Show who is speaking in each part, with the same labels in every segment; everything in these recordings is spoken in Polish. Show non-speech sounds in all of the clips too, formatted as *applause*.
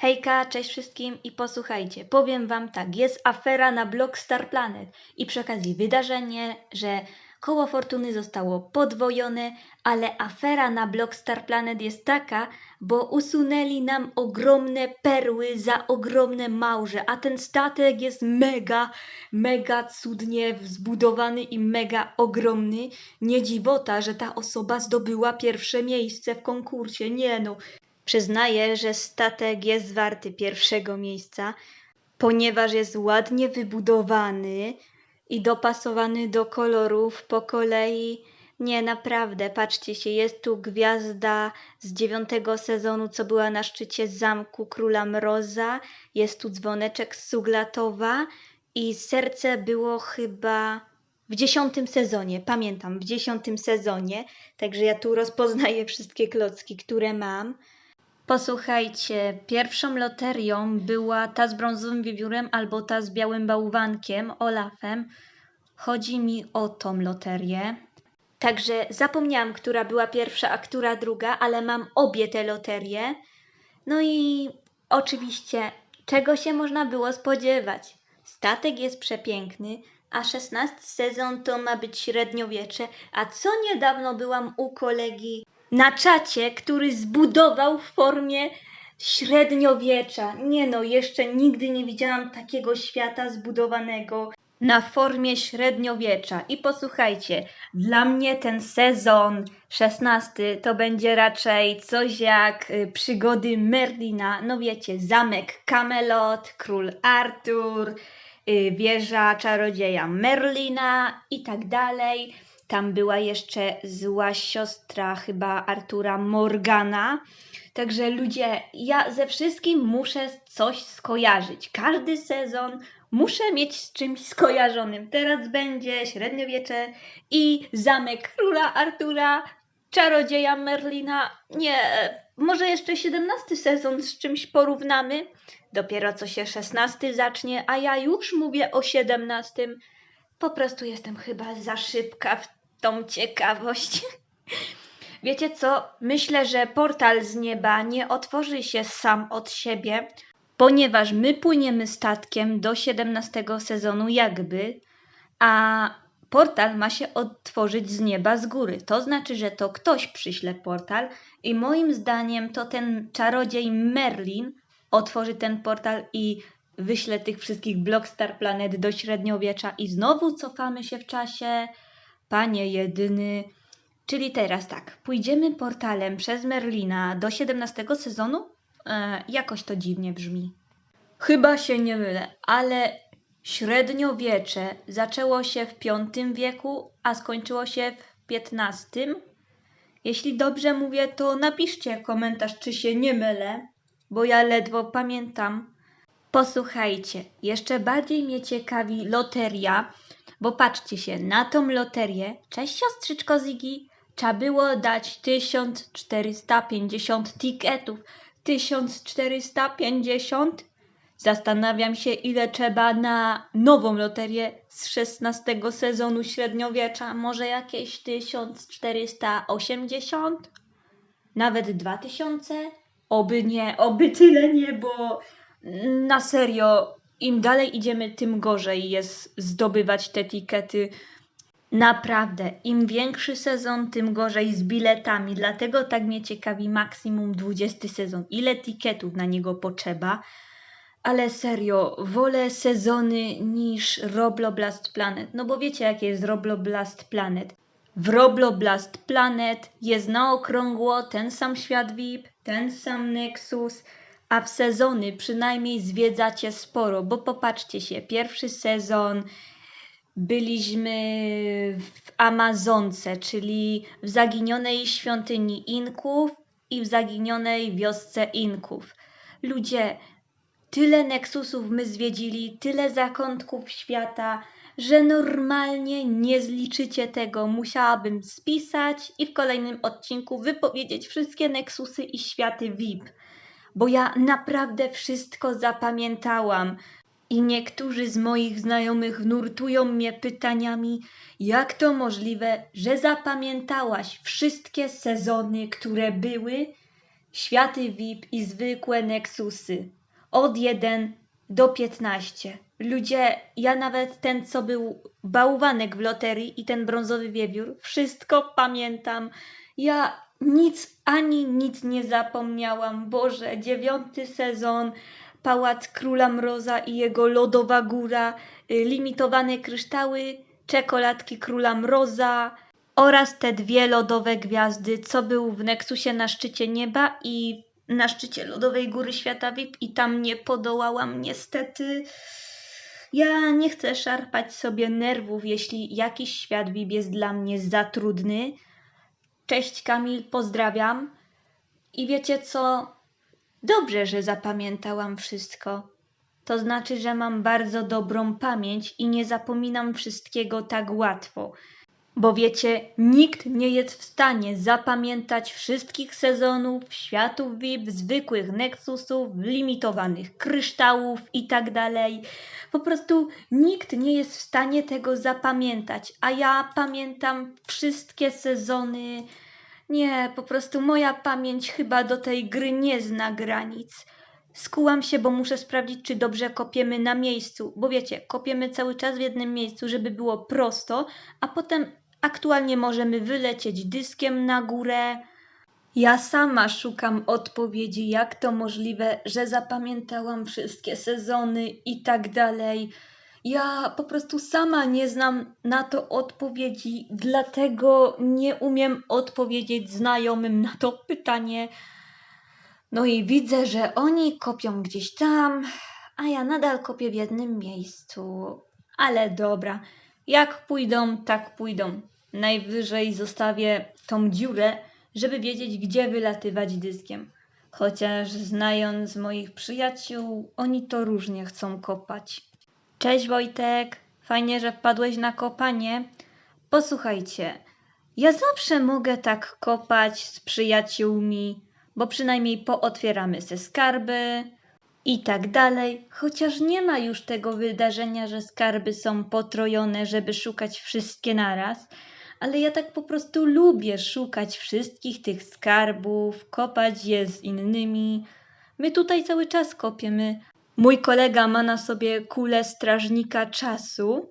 Speaker 1: Hejka, cześć wszystkim i posłuchajcie, powiem wam tak, jest afera na Blockstar Planet i przy okazji wydarzenie, że koło fortuny zostało podwojone, ale afera na Blockstar Planet jest taka, bo usunęli nam ogromne perły za ogromne małże, a ten statek jest mega, mega cudnie zbudowany i mega ogromny. Nie dziwota, że ta osoba zdobyła pierwsze miejsce w konkursie, nie no. Przyznaję, że statek jest warty pierwszego miejsca, ponieważ jest ładnie wybudowany i dopasowany do kolorów po kolei. Nie, naprawdę, patrzcie się, jest tu gwiazda z dziewiątego sezonu, co była na szczycie zamku Króla Mroza. Jest tu dzwoneczek z Suglatowa i serce było chyba w dziesiątym sezonie, pamiętam, w dziesiątym sezonie. Także ja tu rozpoznaję wszystkie klocki, które mam. Posłuchajcie, pierwszą loterią była ta z brązowym wiewiórem albo ta z białym bałwankiem, Olafem. Chodzi mi o tą loterię. Także zapomniałam, która była pierwsza, a która druga, ale mam obie te loterie. No i oczywiście, czego się można było spodziewać? Statek jest przepiękny, a 16 sezon to ma być średniowiecze, a co niedawno byłam u kolegi na czacie, który zbudował w formie średniowiecza. Nie no, jeszcze nigdy nie widziałam takiego świata zbudowanego na formie średniowiecza. I posłuchajcie, dla mnie ten sezon 16 to będzie raczej coś jak y, przygody Merlina. No wiecie, zamek Camelot, król Artur, y, wieża czarodzieja Merlina i tak dalej. Tam była jeszcze zła siostra chyba Artura Morgana. Także ludzie, ja ze wszystkim muszę coś skojarzyć. Każdy sezon muszę mieć z czymś skojarzonym. Teraz będzie średniowiecze i zamek króla Artura, czarodzieja Merlina. Nie, może jeszcze 17 sezon z czymś porównamy. Dopiero co się 16 zacznie, a ja już mówię o 17. Po prostu jestem chyba za szybka w tą ciekawość. *laughs* Wiecie co? Myślę, że portal z nieba nie otworzy się sam od siebie, ponieważ my płyniemy statkiem do 17 sezonu jakby, a portal ma się otworzyć z nieba z góry. To znaczy, że to ktoś przyśle portal i moim zdaniem to ten czarodziej Merlin otworzy ten portal i wyśle tych wszystkich Blockstar Planet do średniowiecza i znowu cofamy się w czasie. Panie jedyny. Czyli teraz tak, pójdziemy portalem przez Merlina do 17 sezonu? E, jakoś to dziwnie brzmi. Chyba się nie mylę, ale średniowiecze zaczęło się w V wieku, a skończyło się w XV. Jeśli dobrze mówię, to napiszcie komentarz, czy się nie mylę, bo ja ledwo pamiętam. Posłuchajcie, jeszcze bardziej mnie ciekawi loteria, bo patrzcie się, na tą loterię, cześć siostrzyczko Ziggy, trzeba było dać 1450 tiketów. 1450? Zastanawiam się, ile trzeba na nową loterię z 16 sezonu średniowiecza. Może jakieś 1480? Nawet 2000? Oby nie, oby tyle nie, bo na serio, im dalej idziemy, tym gorzej jest zdobywać te tikety. Naprawdę, im większy sezon, tym gorzej z biletami. Dlatego tak mnie ciekawi maksimum 20 sezon. Ile tiketów na niego potrzeba? Ale serio, wolę sezony niż Robloblast Planet. No bo wiecie, jakie jest Robloblast Planet. W Robloblast Planet jest na okrągło ten sam świat VIP, ten sam Nexus, a w sezony przynajmniej zwiedzacie sporo, bo popatrzcie się, pierwszy sezon byliśmy w Amazonce, czyli w zaginionej świątyni Inków i w zaginionej wiosce Inków. Ludzie, tyle Nexusów my zwiedzili, tyle zakątków świata, że normalnie nie zliczycie tego. Musiałabym spisać i w kolejnym odcinku wypowiedzieć wszystkie Nexusy i światy VIP bo ja naprawdę wszystko zapamiętałam. I niektórzy z moich znajomych nurtują mnie pytaniami, jak to możliwe, że zapamiętałaś wszystkie sezony, które były? światy VIP i zwykłe Nexusy. Od 1 do 15. Ludzie, ja nawet ten, co był bałwanek w loterii i ten brązowy wiewiór, wszystko pamiętam. Ja nic ani nic nie zapomniałam. Boże, dziewiąty sezon, Pałac Króla Mroza i jego lodowa góra, y, limitowane kryształy, czekoladki Króla Mroza oraz te dwie lodowe gwiazdy, co był w Nexusie na szczycie nieba i na szczycie lodowej góry świata VIP i tam nie podołałam niestety. Ja nie chcę szarpać sobie nerwów, jeśli jakiś świat VIP jest dla mnie za trudny. Cześć Kamil, pozdrawiam. I wiecie co? Dobrze, że zapamiętałam wszystko. To znaczy, że mam bardzo dobrą pamięć i nie zapominam wszystkiego tak łatwo. Bo wiecie, nikt nie jest w stanie zapamiętać wszystkich sezonów, światów VIP, zwykłych Nexusów, limitowanych kryształów i tak. Po prostu nikt nie jest w stanie tego zapamiętać, a ja pamiętam wszystkie sezony. Nie, po prostu moja pamięć chyba do tej gry nie zna granic. Skułam się, bo muszę sprawdzić, czy dobrze kopiemy na miejscu. Bo wiecie, kopiemy cały czas w jednym miejscu, żeby było prosto, a potem aktualnie możemy wylecieć dyskiem na górę. Ja sama szukam odpowiedzi, jak to możliwe, że zapamiętałam wszystkie sezony i tak dalej. Ja po prostu sama nie znam na to odpowiedzi, dlatego nie umiem odpowiedzieć znajomym na to pytanie. No i widzę, że oni kopią gdzieś tam, a ja nadal kopię w jednym miejscu. Ale dobra, jak pójdą, tak pójdą. Najwyżej zostawię tą dziurę, żeby wiedzieć, gdzie wylatywać dyskiem. Chociaż znając moich przyjaciół, oni to różnie chcą kopać. Cześć Wojtek, fajnie, że wpadłeś na kopanie. Posłuchajcie, ja zawsze mogę tak kopać z przyjaciółmi, bo przynajmniej pootwieramy se skarby i tak dalej, chociaż nie ma już tego wydarzenia, że skarby są potrojone, żeby szukać wszystkie naraz, ale ja tak po prostu lubię szukać wszystkich tych skarbów, kopać je z innymi. My tutaj cały czas kopiemy. Mój kolega ma na sobie kulę strażnika czasu,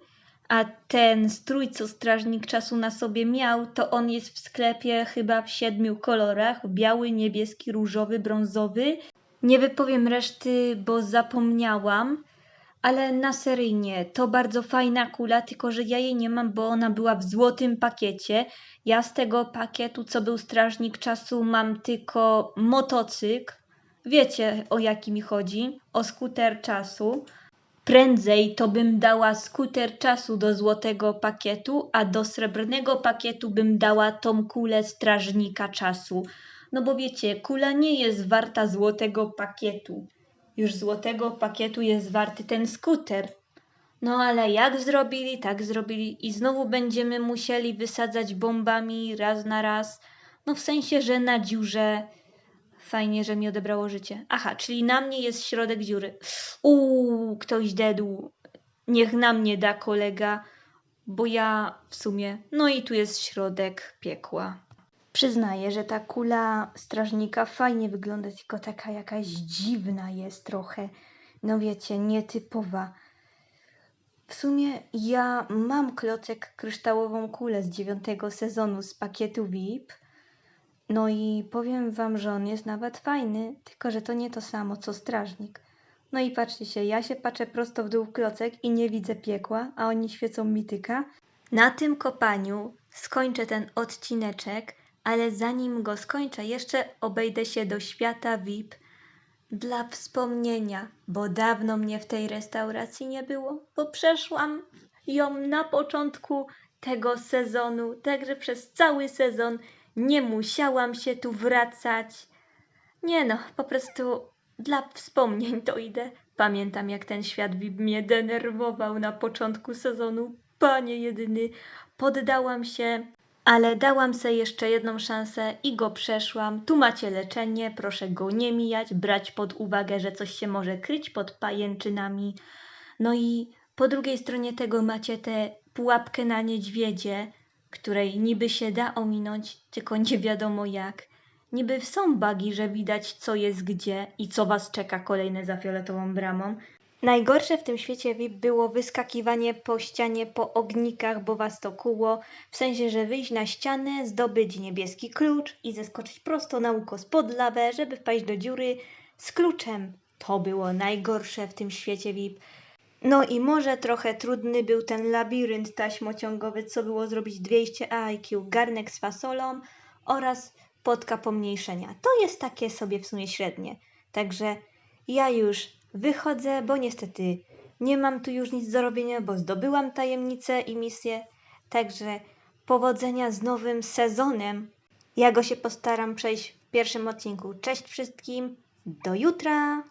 Speaker 1: a ten strój, co strażnik czasu na sobie miał, to on jest w sklepie chyba w siedmiu kolorach: biały, niebieski, różowy, brązowy. Nie wypowiem reszty, bo zapomniałam, ale na seryjnie to bardzo fajna kula, tylko że ja jej nie mam, bo ona była w złotym pakiecie. Ja z tego pakietu, co był strażnik czasu, mam tylko motocykl. Wiecie o jaki mi chodzi? O skuter czasu. Prędzej to bym dała skuter czasu do złotego pakietu, a do srebrnego pakietu bym dała tą kulę strażnika czasu. No bo wiecie, kula nie jest warta złotego pakietu. Już złotego pakietu jest warty ten skuter. No ale jak zrobili, tak zrobili i znowu będziemy musieli wysadzać bombami raz na raz. No w sensie, że na dziurze. Fajnie, że mi odebrało życie. Aha, czyli na mnie jest środek dziury. Uuu, ktoś dedł. Niech na mnie da kolega, bo ja w sumie. No i tu jest środek piekła. Przyznaję, że ta kula strażnika fajnie wygląda, tylko taka jakaś dziwna jest trochę. No wiecie, nietypowa. W sumie ja mam klocek kryształową kulę z dziewiątego sezonu z pakietu VIP. No i powiem wam, że on jest nawet fajny, tylko że to nie to samo co strażnik. No i patrzcie się, ja się patrzę prosto w dół w klocek i nie widzę piekła, a oni świecą mityka. Na tym kopaniu skończę ten odcineczek, ale zanim go skończę, jeszcze obejdę się do świata VIP dla wspomnienia, bo dawno mnie w tej restauracji nie było, bo przeszłam ją na początku tego sezonu, także przez cały sezon nie musiałam się tu wracać. Nie no, po prostu dla wspomnień to idę. Pamiętam, jak ten świat VIP mnie denerwował na początku sezonu. Panie jedyny, poddałam się, ale dałam sobie jeszcze jedną szansę i go przeszłam. Tu macie leczenie, proszę go nie mijać, brać pod uwagę, że coś się może kryć pod pajęczynami. No i po drugiej stronie tego macie tę pułapkę na niedźwiedzie, której niby się da ominąć, tylko nie wiadomo jak. Niby są bugi, że widać co jest gdzie i co was czeka kolejne za fioletową bramą. Najgorsze w tym świecie VIP było wyskakiwanie po ścianie po ognikach, bo was to kuło. W sensie, że wyjść na ścianę, zdobyć niebieski klucz i zeskoczyć prosto na ukos pod lawę, żeby wpaść do dziury z kluczem. To było najgorsze w tym świecie VIP. No i może trochę trudny był ten labirynt taśmociągowy, co było zrobić 200 IQ, garnek z fasolą oraz podka pomniejszenia. To jest takie sobie w sumie średnie. Także ja już wychodzę, bo niestety nie mam tu już nic do robienia, bo zdobyłam tajemnicę i misję. Także powodzenia z nowym sezonem. Ja go się postaram przejść w pierwszym odcinku. Cześć wszystkim, do jutra!